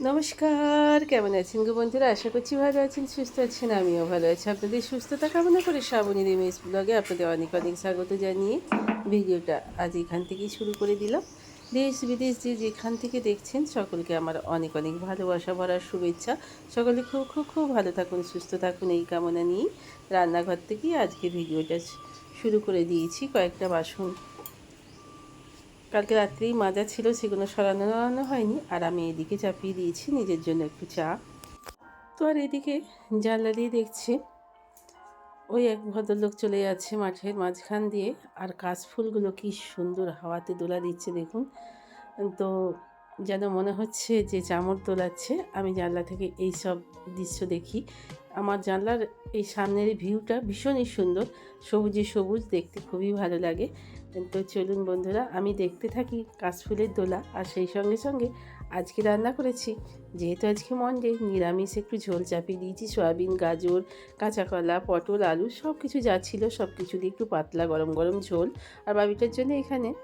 নমস্কার, কেমন আছেন গো বন্ধুরা? আশা করছি ভালো আছেন, সুস্থ আছেন, আমিও ভালো আছি। আপনাদের সুস্থতা কামনা করে শ্রাবণী এমএস ব্লগে আপনাদের অনেক অনেক স্বাগত জানিয়ে ভিডিওটা আজ এখান থেকেই শুরু করে দিলাম। দেশ বিদেশ যে যেখান থেকে দেখছেন, সকলকে আমার অনেক অনেক ভালোবাসা ভরার শুভেচ্ছা। সকলে খুব খুব খুব ভালো থাকুন, সুস্থ থাকুন এই কামনা নিয়েই রান্নাঘর থেকেই আজকে ভিডিওটা শুরু করে দিয়েছি। কয়েকটা বাসন কালকে রাত্রেই মাজা ছিল, সেগুলো সরানো নড়ানো হয়নি, আর আমি এদিকে চাপিয়ে দিয়েছি নিজের জন্য একটু চা। তো আর এদিকে জানলা দিয়ে দেখছি, ওই এক ভদ্রলোক চলে যাচ্ছে মাঠের মাঝখান দিয়ে, আর কাশফুলগুলো কি সুন্দর হাওয়াতে দোলা দিচ্ছে দেখুন। তো যেন মনে হচ্ছে যে চামড় তোলাচ্ছে। আমি জানলা থেকে এই সব দৃশ্য দেখি। আমার জানলার এই সামনের ভিউটা ভীষণই সুন্দর। সবুজে সবুজ, দেখতে খুবই ভালো লাগে। তো চলুন বন্ধুরা, আমি দেখতে থাকি কাশফুলের দোলা আর সেই সঙ্গে সঙ্গে আজকে রান্না করেছি। যেহেতু আজকে মন্ডে নিরামিষ একটু ঝোল চাপিয়ে দিয়েছি। সয়াবিন, গাজর কাঁচা কলা পটল, আলু সব কিছু যা ছিল সব কিছু দিয়ে একটু পাতলা গরম গরম ঝোল। আর বাবিটার জন্য এখানে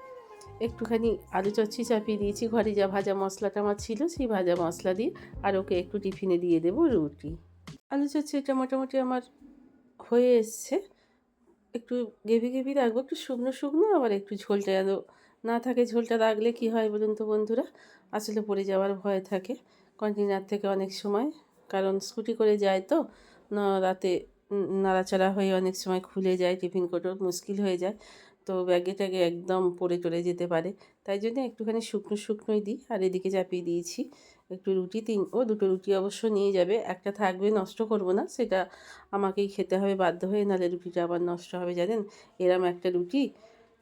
একটুখানি আলু চচ্ছি চাপিয়ে দিয়েছি, ঘরে যা ভাজা মশলাটা আমার ছিল সেই ভাজা মশলা দিয়ে, আর ওকে একটু টিফিনে দিয়ে দেবো রুটি। আলু চচ্ছি এটা মোটামুটি আমার হয়ে এসছে। একটু গেভি গেভি রাখব, একটু শুকনো শুকনো, আবার একটু ঝোলটা যেন না থাকে, ঝোলটা রাখলে কি হয় বলুন তো বন্ধুরা? আসলে পড়ে যাওয়ার ভয় থাকে কন্টেনার থেকে অনেক সময়, কারণ স্কুটি করে যায় তো রাতে নাড়াচাড়া হয়ে অনেক সময় খুলে যায়, টিফিন কোটো মুশকিল হয়ে যায়। তো ব্যাগে ট্যাগে একদম পড়ে টরে যেতে পারে। তাই জন্য একটুখানি শুকনো শুকনোই দিই। আর এদিকে চাপিয়ে দিয়েছি একটু রুটি, তিন, ও দুটো রুটি অবশ্য নিয়ে যাবে। একটা থাকবে নষ্ট করব না, সেটা আমাকেই খেতে হবে বাধ্য হয়ে, নাহলে রুটিটা আবার নষ্ট হবে, জানেন? এরম একটা রুটি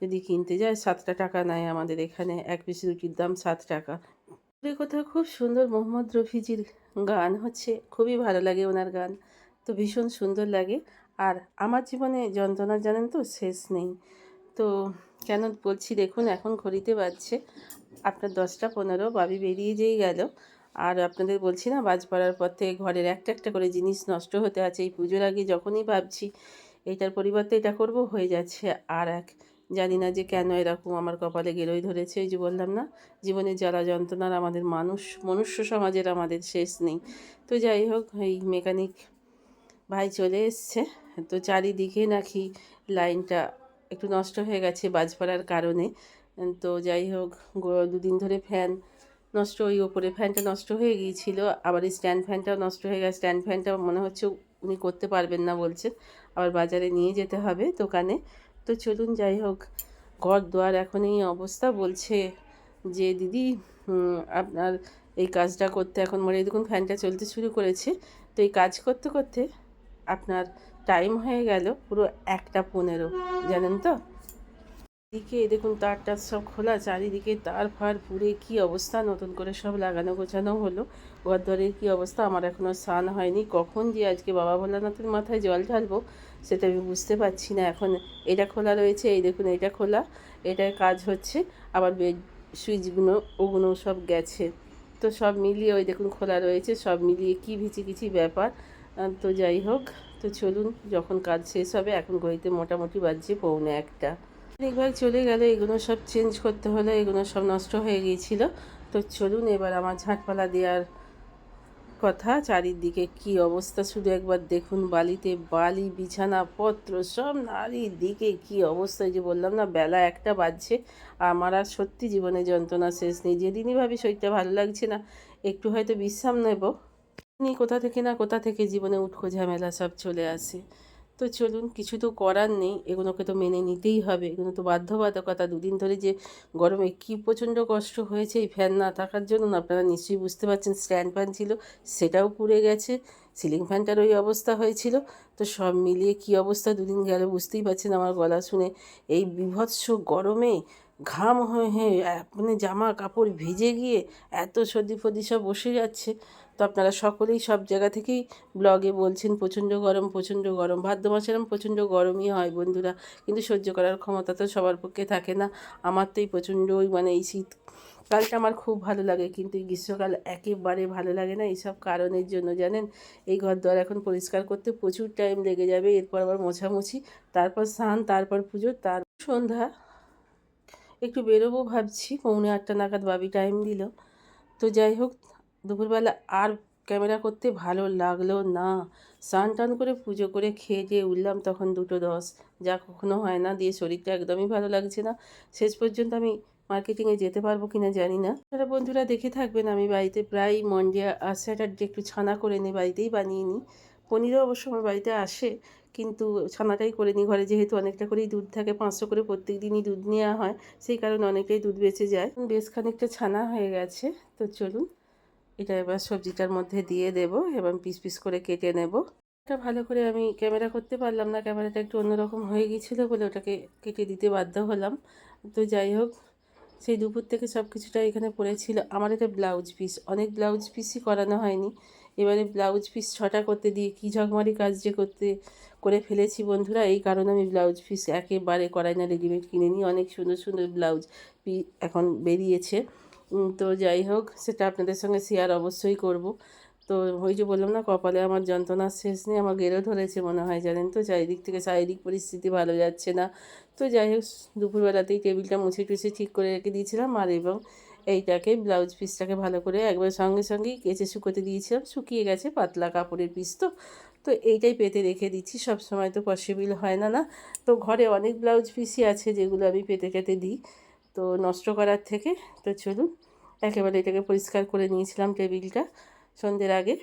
যদি কিনতে যায়, সাতটা টাকা নেয় আমাদের এখানে। এক পিস রুটির দাম সাত টাকা। এই কোথাও খুব সুন্দর মোহাম্মদ রফিজির গান হচ্ছে। খুবই ভালো লাগে ওনার গান। তো ভীষণ সুন্দর লাগে। আর আমার জীবনে যন্ত্রণা, জানেন তো, শেষ নেই। তো কেন বলছি, দেখুন, এখন ঘড়িতে বাজছে আপনার দশটা পনেরো, বাবি বেরিয়ে যেই গেল। আর আপনাদের বলছি না বাজ পড়ার পর থেকে ঘরের একটা একটা করে জিনিস নষ্ট হতে আছে। এই পুজোর আগে যখনই ভাবছি, এইটার পরিবর্তে এটা করব, হয়ে যাচ্ছে আর এক। জানি না যে কেন এরকম আমার কপালে গেরোই ধরেছে ওই যে বললাম না জীবনে জ্বালা যন্ত্রণার আমাদের মানুষ, মনুষ্য সমাজের আমাদের শেষ নেই। তো যাই হোক, এই মেকানিক ভাই চলে এসছে। তো চারিদিকে নাকি লাইনটা একটু নষ্ট হয়ে গেছে বাজ পড়ার কারণে। তো যাই হোক দুদিন ধরে ফ্যান নষ্ট, ওই ওপরে ফ্যানটা নষ্ট হয়ে গিয়েছিল, আবার এই স্ট্যান্ড ফ্যানটাও নষ্ট হয়ে গেছে, স্ট্যান্ড ফ্যানটা মনে হচ্ছে উনি করতে পারবেন না বলছেন আবার বাজারে নিয়ে যেতে হবে দোকানে। তো চলুন যাই হোক, ঘর দোয়ার এখন এই অবস্থা বলছে যে, দিদি আপনার এই কাজটা করতে এখন মনে দেখুন ফ্যানটা চলতে শুরু করেছে, তো এই কাজ করতে করতে আপনার টাইম হয়ে গেল পুরো একটা পনেরো, জানেন তো? দিকে দেখুন তারটা সব খোলা, চারিদিকে তার ফার পুরে কি অবস্থা, নতুন করে সব লাগানো গোছানো হলো। ঘরদরের কি অবস্থা, আমার এখনও স্নান হয়নি। কখন যে আজকে বাবা ভোলানাথের মাথায় জল ঢালবো, সেটা আমি বুঝতে পারছি না। এখন এটা খোলা রয়েছে, এই দেখুন এটা খোলা, এটার কাজ হচ্ছে, আবার বেড সুইচগুলো, ওগুলো সব গেছে। তো সব মিলিয়ে ওই দেখুন খোলা রয়েছে, সব মিলিয়ে কি ভিচিকিচি ব্যাপার। তো যাই হোক। তো চলুন, যখন কাজ শেষ হবে, এখন ঘড়িতে মোটামুটি বাজছে পৌনে একটা। একবার চলে গেলে। এগুলো সব চেঞ্জ করতে হলে, এগুলো সব নষ্ট হয়ে গিয়েছিল। তো চলুন, এবার আমার ঝাঁটপালা দেওয়ার কথা। চারিদিকে কি অবস্থা, শুধু একবার দেখুন। বালিতে বালি, বিছানাপত্র, সব নারীর দিকে কি অবস্থা যে বললাম না, বেলা একটা বাজছে। আমার আর সত্যি জীবনে যন্ত্রণা শেষ নেই। যেদিনই ভাবি শরীরটা ভালো লাগছে না, একটু হয়তো বিশ্রাম নেব। কোথা থেকে না কোথা থেকে জীবনে উঠকো ঝামেলা সব চলে আসে। তো চলুন, কিছু তো করার নেই, এগুলোকে তো মেনে নিতেই হবে। এগুলো তো বাধ্যবাধকতা। দুদিন ধরে যে গরমে কী প্রচণ্ড কষ্ট হয়েছে, এই ফ্যান না থাকার জন্য আপনারা নিশ্চয়ই বুঝতে পারছেন, স্ট্যান্ড ফ্যান ছিল, সেটাও পুড়ে গেছে, সিলিং ফ্যানটার ওই অবস্থা হয়েছিল। তো সব মিলিয়ে কী অবস্থা? দুদিন গেলে, বুঝতেই পারছেন আমার গলা শুনে। এই বিভৎস গরমে ঘাম হয়ে হয়ে মানে জামা কাপড় ভিজে গিয়ে এত সর্দি ফর্দি সব বসে যাচ্ছে। তো আপনারা সকলেই সব জায়গা থেকেই ব্লগে বলছেন, প্রচণ্ড গরম প্রচণ্ড গরম। ভাদ্র মাসের প্রচণ্ড গরমই হয় বন্ধুরা। কিন্তু সহ্য করার ক্ষমতা তো সবার পক্ষে থাকে না। আমার তো এই প্রচণ্ডই মানে এই শীত কালটা আমার খুব ভালো লাগে। কিন্তু এই গ্রীষ্মকাল একেবারে ভালো লাগে না এইসব কারণের জন্য, জানেন? এই ঘর দ্বার এখন পরিষ্কার করতে প্রচুর টাইম লেগে যাবে। এরপর আবার মোছামুছি, তারপর স্নান, তারপর পুজো, তার সন্ধ্যা। একটু বেরোবো ভাবছি, পৌনে আটটা নাগাদ বাবি টাইম দিল। তো যাই হোক, দুপুরবেলা আর ক্যামেরা করতে ভালো লাগল না। স্নান টান করে পুজো করে খেয়ে দিয়ে উঠলাম তখন দুটো দশ। যা কখনো হয় না, দিয়ে শরীরটা একদমই ভালো লাগছে না। শেষ পর্যন্ত আমি মার্কেটিংয়ে যেতে পারব কি না জানি না। আপনারা বন্ধুরা দেখে থাকবেন, আমি বাড়িতে প্রায় মন্ডে আর স্যাটারডে একটু ছানা করে নিই বাড়িতেই বানিয়ে নিই। পনিরও অবশ্য আমার বাড়িতে আসে। কিন্তু ছানাটাই করে নিই। ঘরে যেহেতু অনেকটা করেই দুধ থাকে, পাঁচশো করে প্রত্যেক দিনই দুধ নেওয়া হয়, সেই কারণে অনেকটাই দুধ বেঁচে যায়। বেশ খানিকটা ছানা হয়ে গেছে, তো চলুন এটা এবার সবজিটার মধ্যে দিয়ে দেব, এবং পিস পিস করে কেটে নেব। এটা ভালো করে আমি ক্যামেরা করতে পারলাম না, ক্যামেরাটা একটু অন্যরকম হয়ে গিয়েছিল বলে ওটাকে কেটে দিতে বাধ্য হলাম। তো যাই হোক, সেই দুপুর থেকে সব কিছুটা এখানে পড়েছিল। আমার এটা ব্লাউজ পিস, অনেক ব্লাউজ পিসই করানো হয়নি। এবারে ব্লাউজ পিস ছটা করতে দিয়ে কী ঝকমারি কাজ যে করতে করে ফেলেছি বন্ধুরা। এই কারণে আমি ব্লাউজ পিস একেবারে করাই না রেডিমেড কিনে নিই। অনেক সুন্দর সুন্দর ব্লাউজ পি এখন বেরিয়েছে। তো যাই হোক, সেটা আপনাদের সঙ্গে শেয়ার অবশ্যই করব। তো ওই যে বললাম না, কপালে আমার যন্ত্রণার শেষ নেই, আমার গেরো ধরেছে মনে হয় জানেন তো। চারিদিক থেকে শারীরিক পরিস্থিতি ভালো যাচ্ছে না। তো যাই হোক, দুপুরবেলাতেই টেবিলটা মুছে টুছে ঠিক করে রেখে দিয়েছিলাম আর এবং এইটাকে ব্লাউজ পিসটাকে ভালো করে একবার সঙ্গে সঙ্গেই কেচে শুকোতে দিয়েছিলাম। শুকিয়ে গেছে পাতলা কাপড়ের পিস তো। তো এইটাই পেতে রেখে দিচ্ছি। সব সময় তো পসিবল হয় না না? তো ঘরে অনেক ব্লাউজ পিসই আছে যেগুলো আমি পেতে কেটে দিই। তো নষ্ট করার থেকে, তো চলুন। একেবারে এটাকে পরিষ্কার করে নিয়েছিলাম টেবিলটা সন্ধ্যের আগে।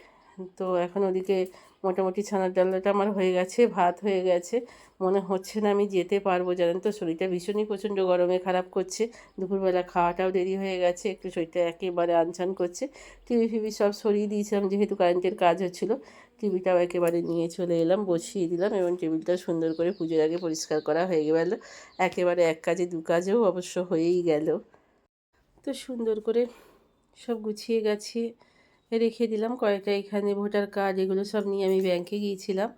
তো এখন ওদিকে মোটামুটি ছানার ডালনাটা আমার হয়ে গেছে, ভাত হয়ে গেছে। মনে হচ্ছে না আমি যেতে পারব, জানেন তো? শরীরটা ভীষণই প্রচণ্ড গরমে খারাপ করছে। দুপুরবেলা খাওয়াটাও দেরি হয়ে গেছে, একটু শরীরটা একেবারে আনছান করছে। টিভি ফিভি সব সরিয়ে দিয়েছিলাম যেহেতু কারেন্টের কাজ হচ্ছিল। টিভিটাও একেবারে নিয়ে চলে এলাম, বসিয়ে দিলাম এবং টেবিলটা সুন্দর করে পুজোর আগে পরিষ্কার করা হয়ে গেল। একেবারে এক কাজে, দু কাজেও অবশ্য হয়েই গেল। তো সুন্দর করে সব গুছিয়ে গাছিয়ে রেখে দিলাম। কয়েকটা এখানে ভোটার কার্ড এগুলো সব নিয়ে আমি ব্যাংকে গিয়েছিলাম।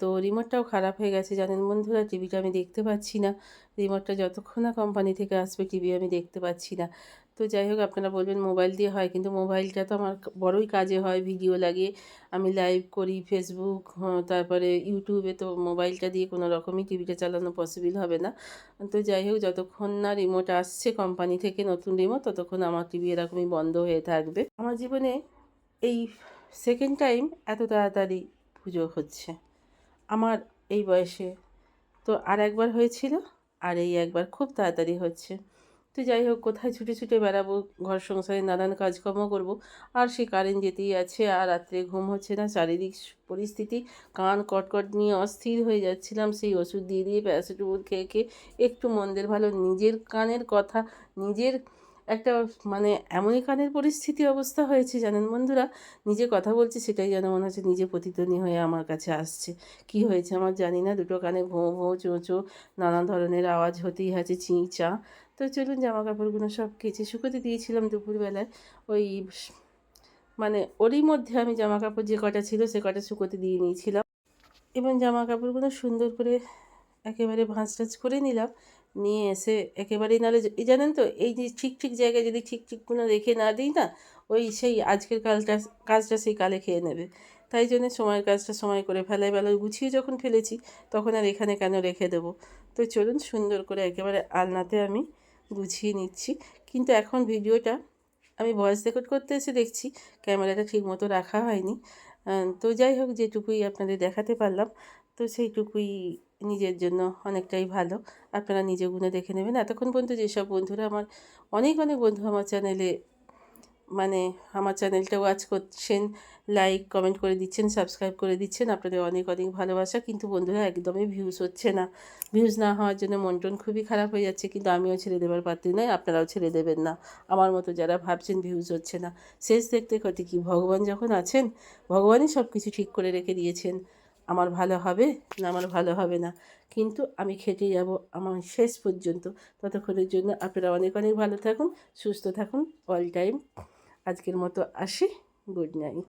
তো রিমোটটাও খারাপ হয়ে গেছে, জানেন বন্ধুরা, টিভিটা আমি দেখতে পাচ্ছি না। রিমোটটা যতক্ষণ না কোম্পানি থেকে আসবে টিভি আমি দেখতে পাচ্ছি না। তো যাই হোক, আপনারা বলবেন মোবাইল দিয়ে হয়, কিন্তু মোবাইলটা তো আমার বড়ই কাজে হয়, ভিডিও লাগে। আমি লাইভ করি ফেসবুক তারপরে ইউটিউবে তো মোবাইলটা দিয়ে কোনো রকমই টিভিটা চালানো পসিবল হবে না। তো যাই হোক, যতক্ষণ না রিমোট আসছে কোম্পানি থেকে নতুন রিমোট ততক্ষণ আমার টিভি এরকমই বন্ধ হয়ে থাকবে। আমার জীবনে এই সেকেন্ড টাইম এত তাড়াতাড়ি পুজো হচ্ছে। আমার এই বয়সে। তো আর একবার হয়েছিল, আর এই একবার খুব তাড়াতাড়ি হচ্ছে। তো যাই হোক, কোথায় ছুটে ছুটে বেড়াবো, ঘর সংসারে নানান কাজকর্ম করব। আর সে কারেন্ট যেতেই আছে আর রাত্রে ঘুম হচ্ছে না শারীরিক পরিস্থিতি। কান কটকট নিয়ে অস্থির হয়ে যাচ্ছিলাম সেই ওষুধ দিয়ে দিয়ে প্যারাসিটামল খেয়ে খেয়ে। একটু মন্দের ভালো, নিজের কানের কথা, নিজের একটা মানে এমনই কানের পরিস্থিতি অবস্থা হয়েছে জানেন বন্ধুরা। নিজে কথা বলছি সেটাই যেন মনে হচ্ছে নিজে প্রতিধ্বনি হয়ে আমার কাছে আসছে। কি হয়েছে আমার জানি না, দুটো কানে ভোঁ ভোঁ চোঁ চোঁ, নানা ধরনের আওয়াজ হতেই আছে, চি চা। তো চলুন জামা কাপড়গুলো সব কেচে শুকোতে দিয়েছিলাম দুপুরবেলায়। ওই মানে ওরই মধ্যে আমি জামা কাপড় যে কটা ছিল সে কটা শুকোতে দিয়ে নিয়েছিলাম। এবং জামা কাপড়গুলো সুন্দর করে একেবারে ভাঁজ টাজ করে নিলাম। নিয়ে এসে একেবারেই নাহলে জানেন তো, এই যে ঠিক ঠিক জায়গায় যদি ঠিক ঠিকগুলো রেখে না দিই না, ওই সেই আজকের কালটা, কাজটা সেই কালে খেয়ে নেবে। তাই জন্য সময়ের কাজটা সময় করে ফেলাই বেলায় গুছিয়ে যখন ফেলেছি, তখন আর এখানে কেন রেখে দেবো? তো চলুন সুন্দর করে একেবারে আলনাতে আমি গুছিয়ে নিচ্ছি। কিন্তু এখন ভিডিওটা আমি ভয়েস রেকর্ড করতে এসে দেখছি ক্যামেরাটা ঠিক মতো রাখা হয়নি। তো যাই হোক, যেটুকুই আপনাদের দেখাতে পারলাম, তো সেইটুকুই নিজের জন্য অনেকটাই ভালো। আপনারা নিজে গুণে দেখে নেবেন। এতক্ষণ পর্যন্ত যেসব বন্ধুরা আমার, অনেক অনেক বন্ধু আমার চ্যানেলে মানে আমার চ্যানেলটা ওয়াচ করছেন লাইক কমেন্ট করে দিচ্ছেন সাবস্ক্রাইব করে দিচ্ছেন। আপনাদের অনেক অনেক ভালোবাসা। কিন্তু বন্ধুরা, একদমই ভিউজ হচ্ছে না। ভিউজ না হওয়ার জন্য মন টন খুবই খারাপ হয়ে যাচ্ছে। কিন্তু আমিও ছেড়ে দেবার পাত্রী নয় আপনারাও ছেড়ে দেবেন না। আমার মতো যারা ভাবছেন ভিউজ হচ্ছে না। শেষ দেখতে ক্ষতি কি? ভগবান যখন আছেন, ভগবানই সব কিছু ঠিক করে রেখে দিয়েছেন। আমার ভালো হবে না, আমার ভালো হবে না। কিন্তু আমি খেটে যাব আমার শেষ পর্যন্ত। ততক্ষণের জন্য আপনারা অনেক অনেক ভালো থাকুন, সুস্থ থাকুন। অল টাইম আজকের মতো আসি। Good night.